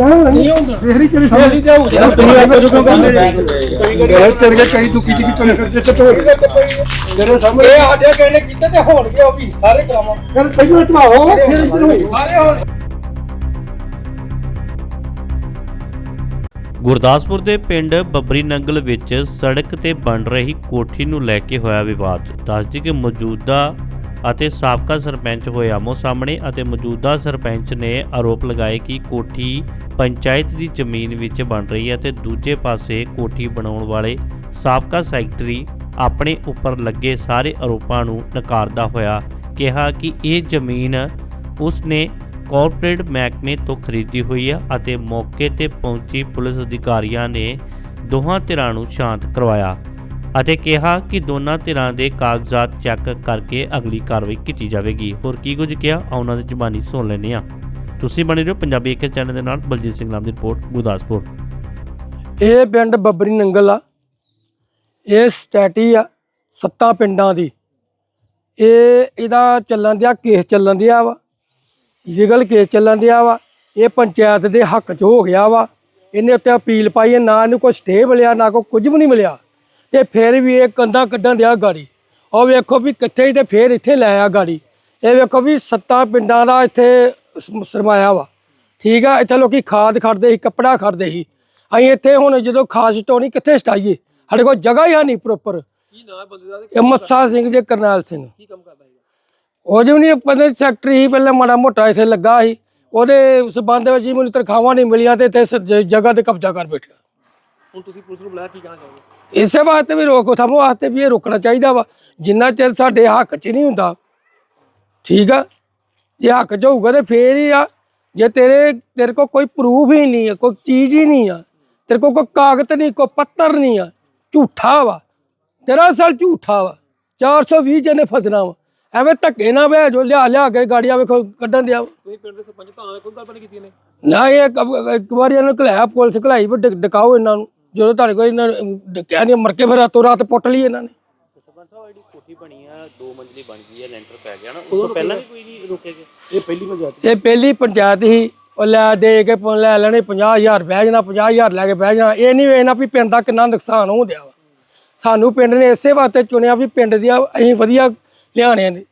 ਨਹੀਂ ਹੁੰਦਾ ਫੇਰ ਹੀ ਤੇਰੀ ਸਮਝ ਜਾਊ ਯਾਰ ਤੂੰ ਇਹ ਕਿਉਂ ਕਰਦੇ ਯਾਰ ਤੇਰੇ ਕੇ ਕਈ ਦੁਖੀ ਦੀ ਕਿਤੋਂ ਫਿਰਦੇ ਤੇ ਢੋਲ ਤੇਰੇ ਸਾਹਮਣੇ ਇਹ ਸਾਡੇ ਕਹਿੰਦੇ ਕੀਤੇ ਤੇ ਹੋਣਗੇ ਉਹ ਵੀ ਸਾਰੇ ਕਰਾਵਾਂ ਯਾਰ ਪਹਿਲਾਂ ਧਵਾਓ ਫਿਰ ਇੱਧਰ ਹੋਈ ਸਾਰੇ ਹੋਣ ਗੁਰਦਾਸਪੁਰ ਦੇ ਪਿੰਡ ਬੱਬਰੀ ਨੰਗਲ ਵਿੱਚ ਸੜਕ ਤੇ ਬਣ ਰਹੀ ਕੋਠੀ ਨੂੰ ਲੈ ਕੇ ਹੋਇਆ ਵਿਵਾਦ। ਦੱਸਦੀ ਕਿ ਮੌਜੂਦਾ ਅਤੇ ਸਾਬਕਾ ਸਰਪੰਚ ਹੋਏ ਆਮੋ ਸਾਹਮਣੇ ਅਤੇ ਮੌਜੂਦਾ ਸਰਪੰਚ ਨੇ ਆਰੋਪ ਲਗਾਏ ਕਿ ਕੋਠੀ ਪੰਚਾਇਤ ਦੀ ਜ਼ਮੀਨ ਵਿੱਚ ਬਣ ਰਹੀ ਹੈ ਤੇ ਦੂਜੇ ਪਾਸੇ ਕੋਠੀ ਬਣਾਉਣ ਵਾਲੇ ਸਾਬਕਾ ਸੈਕਟਰੀ ਆਪਣੇ ਉੱਪਰ ਲੱਗੇ ਸਾਰੇ ਆਰੋਪਾਂ ਨੂੰ ਨਕਾਰਦਾ ਹੋਇਆ ਕਿਹਾ ਕਿ ਇਹ ਜ਼ਮੀਨ ਉਸ ਨੇ ਕਾਰਪੋਰੇਟ ਮਹਿਕਮੇ ਤੋਂ ਖਰੀਦੀ ਹੋਈ ਹੈ ਅਤੇ ਮੌਕੇ ਤੇ ਪਹੁੰਚੀ ਪੁਲਿਸ ਅਧਿਕਾਰੀਆਂ ਨੇ ਦੋਹਾਂ ਧਿਰਾਂ ਨੂੰ ਸ਼ਾਂਤ ਕਰਵਾਇਆ ਅਤੇ ਕਿਹਾ ਕਿ ਦੋਨਾਂ ਧਿਰਾਂ ਦੇ ਕਾਗਜ਼ਾਤ ਚੈੱਕ ਕਰਕੇ ਅਗਲੀ ਕਾਰਵਾਈ ਕੀਤੀ ਜਾਵੇਗੀ। ਹੋਰ ਕੀ ਕੁਝ ਕਿਹਾ? ਉਹਨਾਂ ਦੀ ਜ਼ੁਬਾਨੀ ਸੁਣ ਲੈਂਦੇ ਹਾਂ। ਤੁਸੀਂ ਬਣੇ ਰਹੋ ਪੰਜਾਬੀ ਇੱਕ ਚੈਨਲ ਦੇ ਨਾਲ ਬਲਜੀਤ ਸਿੰਘ ਨਾਮ ਦੀ ਰਿਪੋਰਟ, ਗੁਰਦਾਸਪੁਰ। ਇਹ ਪਿੰਡ ਬੱਬਰੀ ਨੰਗਲ ਆ। ਇਹ ਸਟੈਟੀ ਆ, ਸੱਤਾ ਪਿੰਡਾਂ ਦੀ। ਇਹ ਇਹਦਾ ਚੱਲਣ ਦਿਆ, ਕੇਸ ਚੱਲਣ ਦਿਆ ਵਾ। ਲੀਗਲ ਕੇਸ ਚੱਲਣ ਦਿਆ ਵਾ। ਇਹ ਪੰਚਾਇਤ ਦੇ ਹੱਕ 'ਚ ਹੋ ਗਿਆ ਵਾ। ਇਹਨੇ ਉੱਤੇ ਅਪੀਲ ਪਾਈ ਹੈ ਨਾ ਇਹਨੂੰ ਕੋਈ ਸਟੇ ਮਿਲਿਆ, ਨਾ ਕੋਈ ਕੁਝ ਵੀ ਨਹੀਂ ਮਿਲਿਆ। ਤੇ ਫਿਰ ਵੀ ਇਹ ਕੰਦਾ ਕੱਢਣ ਦਿਆ ਗਾੜੀ। ਉਹ ਵੇਖੋ ਵੀ ਕਿੱਥੇ ਹੀ ਤੇ ਫਿਰ ਇੱਥੇ ਲੈ ਆ ਗਾੜੀ। ਇਹ ਵੇਖੋ ਵੀ ਸੱਤਾ ਪਿੰਡਾਂ ਦਾ ਇੱਥੇ ਸਰਮਾਇਆ ਵਾ। ਠੀਕ ਆ ਇੱਥੇ ਲੋਕੀ ਖਾਦ ਖੜਦੇ ਸੀ ਕੱਪੜਾ ਖੜਦੇ ਸੀ। ਅਸੀਂ ਇੱਥੇ ਹੁਣ ਜਦੋਂ ਖਾਦ ਸਟੋਣੀ ਕਿੱਥੇ ਸਟਾਈਏ? ਸਾਡੇ ਕੋਲ ਜਗ੍ਹਾ ਹੀ ਹੈ ਨਹੀਂ ਪ੍ਰੋਪਰ ਕੀ ਨਾਮ ਹੈ ਬੰਦੇ ਦਾ ਤੇ ਇਹ ਮੱਸਾ ਸਿੰਘ ਜੇ ਕਰਨੈਲ ਸਿੰਘ। ਕੀ ਕੰਮ ਕਰਦਾ ਹੈਗਾ ਉਹ ਜਿਵੇਂ ਨਹੀਂ ਪਤਾ ਸੈਕਟਰੀ ਸੀ ਪਹਿਲਾਂ ਮਾੜਾ ਮੋਟਾ ਇੱਥੇ ਲੱਗਾ ਸੀ। ਉਹਦੇ ਸਬੰਧ ਵਿੱਚ ਹੀ ਮੈਨੂੰ ਤਨਖਾਹਾਂ ਨਹੀਂ ਮਿਲੀਆਂ ਤੇ ਇੱਥੇ ਸ- ਜ- ਜਗ੍ਹਾ ਤੇ ਕਬਜ਼ਾ ਕਰ ਬੈਠਾ। ਹੁਣ ਤੁਸੀਂ ਪੁਲਿਸ ਨੂੰ ਬੁਲਾਇਆ ਕੀ ਕਹਿਣਾ ਚਾਹੋਗੇ? ਇਸੇ ਵਾਸਤੇ ਵੀ ਰੋਕ ਥਮ ਵਾਸਤੇ ਵੀ ਇਹ ਰੋਕਣਾ ਚਾਹੀਦਾ ਵਾ। ਜਿੰਨਾ ਚਿਰ ਸਾਡੇ ਹੱਕ 'ਚ ਨਹੀਂ ਹੁੰਦਾ। ਠੀਕ ਆ? ਜੇ ਹੱਕ 'ਚ ਹੋਊਗਾ ਤੇ ਫੇਰ ਹੀ ਆ। ਜੇ ਤੇਰੇ ਤੇਰੇ ਕੋਲ ਕੋਈ ਪ੍ਰੂਫ ਹੀ ਨਹੀਂ ਹੈ ਕੋਈ ਚੀਜ਼ ਹੀ ਨਹੀਂ ਆ। ਤੇਰੇ ਕੋਲ ਕੋਈ ਕਾਗਜ਼ ਨਹੀਂ ਕੋਈ ਪੱਤਰ ਨਹੀਂ ਆ। ਝੂਠਾ ਵਾ। ਤੇਰਾ ਅਸਲ ਝੂਠਾ ਵਾ। 420 ਜਨੇ ਫਸਣਾ ਵਾ। ਐਵੇਂ ਧੱਕੇ ਨਾ ਵੇ ਜੋ ਲਿਆ ਲਿਆ ਕੇ ਗਾੜੀਆਂ ਵੇਖੋ ਕੱਢਣ ਦਿਆ ਤੁਸੀਂ ਪਿੰਡ ਦੇ ਸਰਪੰਚ ਤਾਂ ਕੋਈ ਗੱਲ ਨਹੀਂ ਕੀਤੀ ਇਹਨੇ? ਨਾ ਇਹ ਇੱਕ- ਵਾਰੀ ਇਹਨਾਂ ਨੂੰ ਘਲਾਇਆ ਪੁਲਿਸ ਘਲਾਈ ਵੀ ਡਕ- ਡਕਾਓ ਇਹਨਾਂ ਨੂੰ। ਜਦੋਂ ਤੁਹਾਡੇ ਕੋਲ ਇਹਨਾਂ ਨੇ ਡਕਿਆ ਨਹੀਂ ਮਰ ਕੇ ਫਿਰ ਰਾਤੋਂ ਰਾਤ ਪੁੱਟ ਲਈ ਇਹਨਾਂ ਨੇ। ਜਿਹੜੀ ਕੋਠੀ ਬਣੀ ਆ ਦੋ ਮੰਜ਼ਲੀ ਬਣ ਗਈ ਹੈ ਲੈਂਟਰ ਪੈ ਗਿਆ ਨਾ ਉਸ ਤੋਂ ਪਹਿਲਾਂ ਵੀ ਕੋਈ ਨਹੀਂ ਰੋਕੇਗੇ ਇਹ ਪਹਿਲੀ ਪੰਚਾਇਤ ਇਹ ਪਹਿਲੀ ਪੰਚਾਇਤ ਹੀ ਉਹ ਲੈ ਦੇ ਕੇ ਪ- ਲੈ ਲੈਣੇ 50000 ਬਹਿ ਜਾਣਾ 50000 ਲੈ ਕੇ ਬਹਿ ਜਾਣਾ। ਇਹ ਨਹੀਂ ਵੇਖਣਾ ਵੀ ਪਿੰਡ ਦਾ ਕਿੰਨਾ ਨੁਕਸਾਨ ਹੋ ਗਿਆ ਵਾ। ਸਾਨੂੰ ਪਿੰਡ ਨੇ ਇਸੇ ਵਾਸਤੇ ਚੁਣਿਆ ਵੀ ਪਿੰਡ ਦੀਆਂ ਅਸੀਂ ਵਧੀਆ ਲਿਆਣੇ ਨੇ।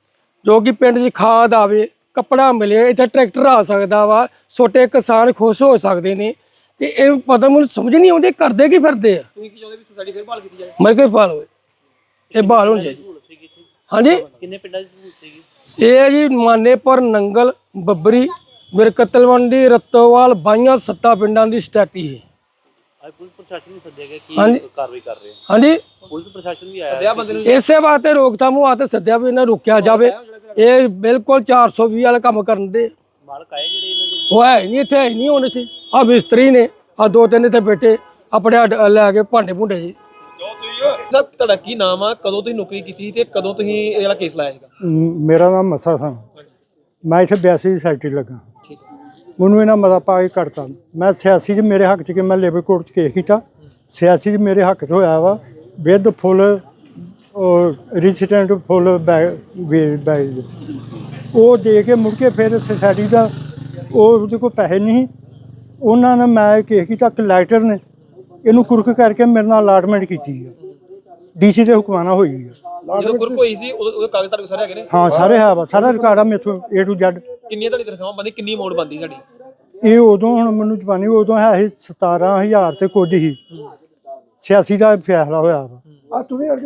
ਜੋ ਕਿ ਪਿੰਡ 'ਚ ਖਾਦ ਆਵੇ ਕੱਪੜਾ ਮਿਲੇ ਇੱਥੇ ਟਰੈਕਟਰ ਆ ਸਕਦਾ ਵਾ ਛੋਟੇ ਕਿਸਾਨ ਖੁਸ਼ ਹੋ ਸਕਦੇ ਨੇ। ਤੇ ਇਹ ਪਤਾ ਮੈਨੂੰ ਸਮਝ ਨਹੀਂ ਆਉਂਦੀ ਕਰਦੇ ਕੀ ਫਿਰਦੇ ਆ? ਤੁਸੀਂ ਕੀ ਚਾਹੁੰਦੇ ਵੀ ਸੋਸਾਇਟੀ ਫਿਰ ਬਹਾਲ ਕੀਤੀ ਜਾਏ ਮਰ ਕੇ ਫਾਲ ਹੋਏ ਇਹ ਬਹਾਲ ਹੋਣੀ ਚਾਹੀਦੀ। ਹਾਂਜੀ? ਕਿੰਨੇ ਪਿੰਡਾਂ ਦੀ ਜ਼ਰੂਰਤ ਸੀਗੀ? ਇਹ ਹੈ ਜੀ ਮਾਨੇਪੁਰ ਨੰਗਲ ਬੱਬਰੀ ਵਿਰਕਤਲਵੰਡੀ ਰਤੋਵਾਲ ਬਾਈਆਂ ਸੱਤਾ ਪਿੰਡਾਂ ਦੀ ਸਟੈਟੀ ਹੈ। ਅੱਜ ਪੁਲਿਸ ਪ੍ਰਸ਼ਾਸਨ ਨੂੰ ਸੱਦਿਆ ਗਿਆ ਹਾਂਜੀ। ਕੀ ਕਾਰਵਾਈ ਕਰ ਰਹੇ ਆ। ਹਾਂਜੀ? ਪੁਲਿਸ ਪ੍ਰਸ਼ਾਸਨ ਵੀ ਆਇਆ ਸੱਦਿਆ ਬੰਦੇ ਨੂੰ? ਇਸੇ ਵਾਸਤੇ ਰੋਕਥਾਮ ਵਾਸਤੇ ਸੱਦਿਆ ਵੀ ਇਹਨਾਂ ਰੋਕਿਆ ਜਾਵੇ। ਇਹ ਬਿਲਕੁਲ 420 ਵਾਲਾ ਕੰਮ ਕਰਨ ਦੇ। ਮਾਲਕ ਆਏ ਜਿਹੜੇ ਇਹਨਾਂ ਦੇ? ਉਹ ਹੈ ਹੀ ਨਹੀਂ ਇੱਥੇ ਹੈ ਹੀ ਨਹੀਂ ਹੁਣ ਇੱਥੇ। ਆ ਮਿਸਤਰੀ ਨੇ ਆ ਦੋ ਤਿੰਨ ਇੱਥੇ ਬੈਠੇ। ਆਪਣੇ ਲੈ ਕੇ ਭਾਂਡੇ ਭੁੰਡੇ ਜੀ। ਸਰ ਤੁਹਾਡਾ ਕੀ ਨਾਮ ਆ? ਕਦੋਂ ਤੁਸੀਂ ਨੌਕਰੀ ਕੀਤੀ ਸੀ ਤੇ ਕਦੋਂ ਤੁਸੀਂ ਇਹ ਵਾਲਾ ਕੇਸ ਲਾਇਆ ਸੀਗਾ? ਮ- ਮੇਰਾ ਨਾਮ ਮੱਸਾ ਸਿੰਘ। ਮੈਂ ਇੱਥੇ 82 ਦੀ ਸੈਕਟਰੀ ਲੱਗਾ। ਠੀਕ। ਮੈਨੂੰ ਇਹਨਾਂ ਮਤਾ ਪਾ ਕੇ ਕੱਢਤਾ। ਮੈਂ ਸਿਆਸੀ 'ਚ ਮੇਰੇ ਹੱਕ 'ਚ ਕਿ ਮੈਂ ਲੇਬਰ ਕੋਰਟ 'ਚ ਕੇਸ ਕੀਤਾ। ਸਿਆਸੀ 'ਚ ਮੇਰੇ ਹੱਕ 'ਚ ਹੋਇਆ ਵਾ। ਵਿਦ ਫੁੱਲ ਰੈਸਿਡੈਂਟ ਫੁੱਲ ਬੈਗ ਉਹ ਦੇ ਕੇ ਮੁੜ ਕੇ ਫਿਰ ਸੋਸਾਇਟੀ ਦਾ ਉਹ ਉਹਦੇ ਕੋਲ ਪੈਸੇ ਨਹੀਂ ਉਹਨਾਂ ਨੇ ਮੈਂ ਕੇਸ ਕੀਤਾ ਕਲੈਕਟਰ ਨੇ। ਇਹਨੂੰ ਕੁਰਕ ਕਰਕੇ ਮੇਰੇ ਨਾਲ ਅਲਾਟਮੈਂਟ ਕੀਤੀ। ਹੈ ਡੀਸੀ ਦੇ ਹੁਕਮਾਨਾ ਹੋਈ ਹੈ ਜਦੋਂ ਗੁਰਕ ਹੋਈ ਸੀ ਉਦੋਂ ਉਹਦੇ ਕਾਗਜ਼ ਤੁਹਾਡੇ ਕੋਲ ਸਾਰੇ ਹੈਗੇ ਨੇ? ਹਾਂ ਸਾਰੇ ਹੈ ਵਾ। ਸਾਰਾ ਰਿਕਾਰਡ ਆ ਮੇਥੋਂ A to Z ਕਿੰਨੀਆਂ ਤੁਹਾਡੀ ਤਨਖਾਹਾਂ ਬੰਦੀ ਕਿੰਨੀ ਅਮਾਉਂਟ ਬੰਦੀ ਤੁਹਾਡੀ ਇਹ ਉਦੋਂ ਹੁਣ ਮੈਨੂੰ ਜਵਾਨੀ ਉਦੋਂ ਹੈ ਸੀ 17000 ਤੇ ਕੁਝ ਹੀ। 86 ਦਾ ਫੈਸਲਾ ਹੋਇਆ ਵਾ।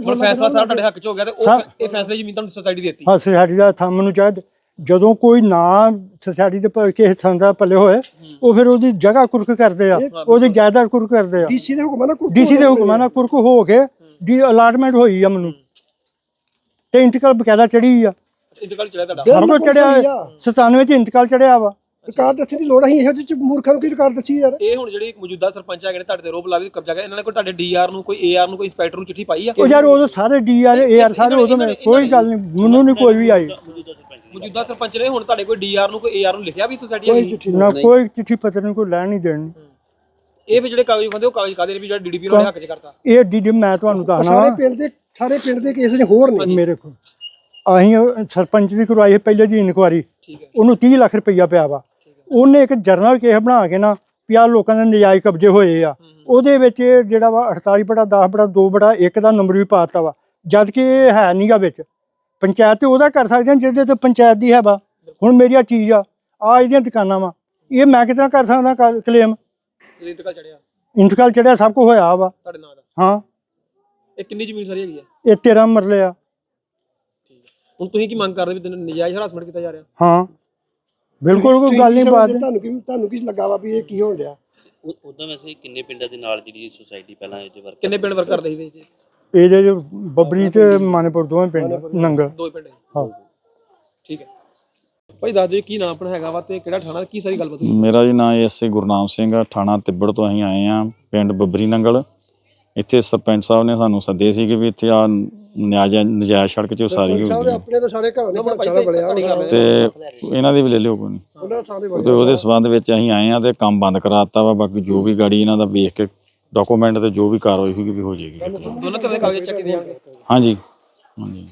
ਹੁਣ ਫੈਸਲਾ ਸਾਰਾ ਤੁਹਾਡੇ ਹੱਕ 'ਚ ਹੋ ਗਿਆ ਤੇ ਉਹ ਸਰ- ਫੈ- ਇਹ ਫੈਸਲੇ ਜ਼ਮੀਨ ਤੁਹਾਨੂੰ ਸੋਸਾਇਟੀ ਦਿੱਤੀ। ਹਾਂ ਸੋਸਾਇਟੀ ਦਾ ਥੰਮ ਨੂੰ ਚਾਹਦ ਜਦੋਂ ਕੋਈ ਨਾ ਸੋਸਾਇਟੀ ਦੇ ਪ- ਕਿਸੇ ਸੰਦਾ ਪੱਲੇ ਹੋਏ ਉਹ ਫਿਰ ਉਹਦੀ ਜਗ੍ਹਾ ਕੁਰਕ ਕਰਦੇ ਆ। ਉਹਦੀ ਜਾਇਦਾਦ ਕੁਰਕ ਕਰਦੇ ਆ। ਡੀਸੀ ਦੇ ਹੁਕਮਾਂ ਨਾਲ ਕੁਰਕ ਡੀਸੀ ਦੇ ਹੁਕਮਾਂ ਨਾਲ ਕੁਰਕ ਹੋ ਕੇ ਦੀ ਅਲਾਟਮੈਂਟ ਹੋਈ ਆ ਮੈਨੂੰ। ਤੇ ਇੰਤਕਾਲ ਬਕਾਇਦਾ ਚੜੀ ਆ। ਇੰਤਕਾਲ ਚੜਿਆ ਤੁਹਾਡਾ? ਸਾਰਾ ਕੁਝ ਚੜਿਆ 97 ਚ ਇੰਤਕਾਲ ਚੜਿਆ ਵਾ। ਰਿਕਾਰਡ ਦੱਸਣ ਦੀ ਲੋੜ ਨਹੀਂ ਇਹੋ ਜਿਹੇ ਮੂਰਖਾਂ ਨੂੰ ਕੀ ਰਿਕਾਰਡ ਦੱਸੀ ਯਾਰ? ਇਹ ਹੁਣ ਜਿਹੜੀ ਮੌਜੂਦਾ ਸਰਪੰਚ ਹੈਗੇ ਨੇ ਤੁਹਾਡੇ ਤੇ ਰੋਪ ਲਾ ਕੇ ਕਬਜ਼ਾ ਕਰ ਇਹਨਾਂ ਨੇ ਕੋਈ ਤੁਹਾਡੇ ਡੀਆਰ ਨੂੰ ਕੋਈ ਏਆਰ ਨੂੰ ਕੋਈ ਇੰਸਪੈਕਟਰ ਨੂੰ ਚਿੱਠੀ ਪਾਈ ਆ? ਉਹ ਯਾਰ ਉਦੋਂ ਸਾਰੇ ਡੀਆਰ ਏਆਰ ਸਾਰੇ ਉਦੋਂ ਨੇ ਕੋਈ ਗੱਲ ਨਹੀਂ। ਮੈਨੂੰ ਨਹੀਂ ਕੋਈ ਵੀ ਆਈ। ਮੌਜੂਦਾ ਸਰਪੰਚ ਨੇ ਹੁਣ ਤੁਹਾਡੇ ਕੋਈ ਡੀਆਰ ਨੂੰ ਕੋਈ ਏਆਰ ਨੂੰ ਲਿਖਿਆ ਵੀ ਸੋਸਾਇਟੀ ਹੈਗੀ ਨਾ ਕੋਈ ਚਿੱਠੀ ਪੱਤਰ ਨਹੀਂ ਕੋਈ ਲੈਣ ਨਹੀਂ ਦੇਣ। ਇਹ ਵੀ ਜਿਹੜੇ ਕਾਗਜ਼ ਬੰਦੇ ਉਹ ਕਾਗਜ਼ ਕਾਦੇ ਨੇ ਵੀ ਜਿਹੜਾ ਡੀਡੀਪੀ ਉਹਨਾਂ ਨੇ ਹੱਕ 'ਚ ਕਰਤਾ? ਇਹ ਡੀ ਮੈਂ ਤੁਹਾਨੂੰ ਦੱਸਣਾ। ਸਾਰੇ ਪਿੰਡ ਦੇ ਸਾਰੇ ਪਿੰਡ ਦੇ ਕੇਸ ਨੇ ਹੋਰ ਨੇ। ਮੇਰੇ ਕੋਲ। ਅਸੀਂ ਸਰਪੰਚ ਦੀ ਕਰਵਾਈ ਹੈ ਪਹਿਲੇ ਦੀ ਇਨਕੁਆਰੀ। ਉਹਨੂੰ 30 ਲੱਖ ਰੁਪਈਆ ਪਿਆ ਵਾ। ਉਹਨੇ ਇੱਕ ਜਰਨਲ ਕੇਸ ਬਣਾ ਕੇ ਨਾ ਵੀ ਆਹ ਲੋਕਾਂ ਦੇ ਨਜਾਇਜ਼ ਕਬਜ਼ੇ ਹੋਏ ਆ। ਉਹਦੇ ਵਿੱਚ ਜਿਹੜਾ ਵਾ 48 ਬੜਾ 10 ਬੜਾ 2 ਬੜਾ 1 ਦਾ ਨੰਬਰ ਵੀ ਪਾਤਾ ਵਾ। ਜਦ ਕਿ ਇਹ ਹੈ ਨਹੀਂਗਾ ਵਿੱਚ। ਪੰਚਾਇਤ ਤੇ ਉਹਦਾ ਕਰ ਸਕਦੇ ਆ ਜਿਹਦੇ ਤੇ ਪੰਚਾਇਤ ਦੀ ਹੈ ਵਾ ਹੁਣ ਮੇਰੀ ਆ ਚੀਜ਼ ਆ ਆ ਇਹਦੀਆਂ ਦੁਕਾਨਾਂ ਵਾ। ਇਹ ਮੈਂ ਕਿਤਨਾ ਕਰ ਸਕਦਾ ਕਲੇਮ? ਇੰਤਕਾਲ ਚੜਿਆ ਇੰਤਕਾਲ ਚੜਿਆ ਸਭ ਕੁਝ ਹੋਇਆ ਵਾ। ਤੁਹਾਡੇ ਨਾਂ ਦਾ ਹਾਂ। ਇਹ ਕਿੰਨੀ ਜ਼ਮੀਨ ਸਾਰੀ ਹੈਗੀ ਹੈ ਇਹ 13 ਮਰਲੇ ਆ। ਹੁਣ ਤੁਸੀਂ ਕੀ ਮੰਗ ਕਰਦੇ ਵੀ ਤੈਨੂੰ ਨਜਾਇਜ਼ ਹਰਾਸਮੈਂਟ ਕੀਤਾ ਜਾ ਰਿਹਾ? ਹਾਂ। ਬਿਲਕੁਲ ਕੋਈ ਗੱਲ ਨਹੀਂ ਬਾਤ ਤੁਹਾਨੂੰ ਕੀ ਤੁਹਾਨੂੰ ਕੀ ਲੱਗਾ ਵਾ ਵੀ ਇਹ ਕੀ ਹੋਣ ਡਿਆ? ਉਦਾਂ ਵੈਸੇ ਕਿੰਨੇ ਪਿੰਡਾਂ ਦੇ ਨਾਲ ਜਿਹੜੀ ਸੁਸਾਇਟੀ ਪਹਿਲਾਂ ਇਹ ਵਰਕ ਕਿੰਨੇ ਪਿੰਡ ਵਰਕ ਕਰਦੇ ਸੀ ਇਹਦੇ ਚ ਬੱਬਰੀ ਤੇ ਮਾਨੇਪੁਰ ਦੋਵੇਂ ਪਿੰਡ ਨੰਗਲ ਦੋ ਹੀ ਪਿੰਡ ਹੈ ਹਾਂ। ਠੀਕ ਹੈ। ਭਾਈ ਦੱਸ ਦਿਓ ਕੀ ਨਾਮ ਆਪਣਾ ਹੈਗਾ ਵਾ ਤੇ ਕਿਹੜਾ ਥਾਣਾ ਕੀ ਸਾਰੀ ਗੱਲਬਾਤ ਹੋਈ? ਮੇਰਾ ਜੀ ਨਾਮ ਐਸਏ ਗੁਰਨਾਮ ਸਿੰਘ ਆ ਥਾਣਾ ਤਿੱਬੜ ਤੋਂ ਅਸੀਂ ਆਏ ਆ ਪਿੰਡ ਬੱਬਰੀ ਨੰਗਲ। ਇੱਥੇ ਸਰਪੰਚ ਸਾਹਿਬ ਨੇ ਸਾਨੂੰ ਸੱਦੇ ਸੀ ਕਿ ਵੀ ਇੱਥੇ ਆ ਨਜਾਇਜ਼ ਸੜਕ 'ਚ ਉਸਾਰੀ ਹੋ ਸਾਹਿਬ ਗਈ ਦੇ ਆਪਣੇ ਤਾਂ ਸਾਰੇ ਘਰਾਂ ਦੇ ਨੰਬਰ ਭਾਈ ਸਾਰਾ ਬਲਿਆ ਤੁਹਾਡੀ ਗੱਲ ਹੈ। ਤੇ ਇਹਨਾਂ ਦੀ ਵੀ ਲੈ ਲਿਓ ਕੋਈ ਨਹੀਂ। ਉਹਦੇ ਸਬੰਧ ਵਿੱਚ ਅਸੀਂ ਆਏ ਆ ਤੇ ਕੰਮ ਬੰਦ ਕਰਾ ਦਿੱਤਾ ਵਾ ਬਾਕੀ ਜੋ ਵੀ ਗਾੜੀ ਇਹਨਾਂ ਦਾ ਵੇਖ ਕੇ ਡਾਕੂਮੈਂਟ ਤੇ ਜੋ ਵੀ ਕਾਰਵਾਈ ਹੋਈ ਵੀ ਹੋ ਜਾਏਗੀ। ਦੋਨਾਂ ਤਰ੍ਹਾਂ ਦੇ ਕਾਗਜ਼ ਚੈੱਕ ਜਾਣਗੇ ਹਾਂਜੀ। ਹਾਂਜੀ।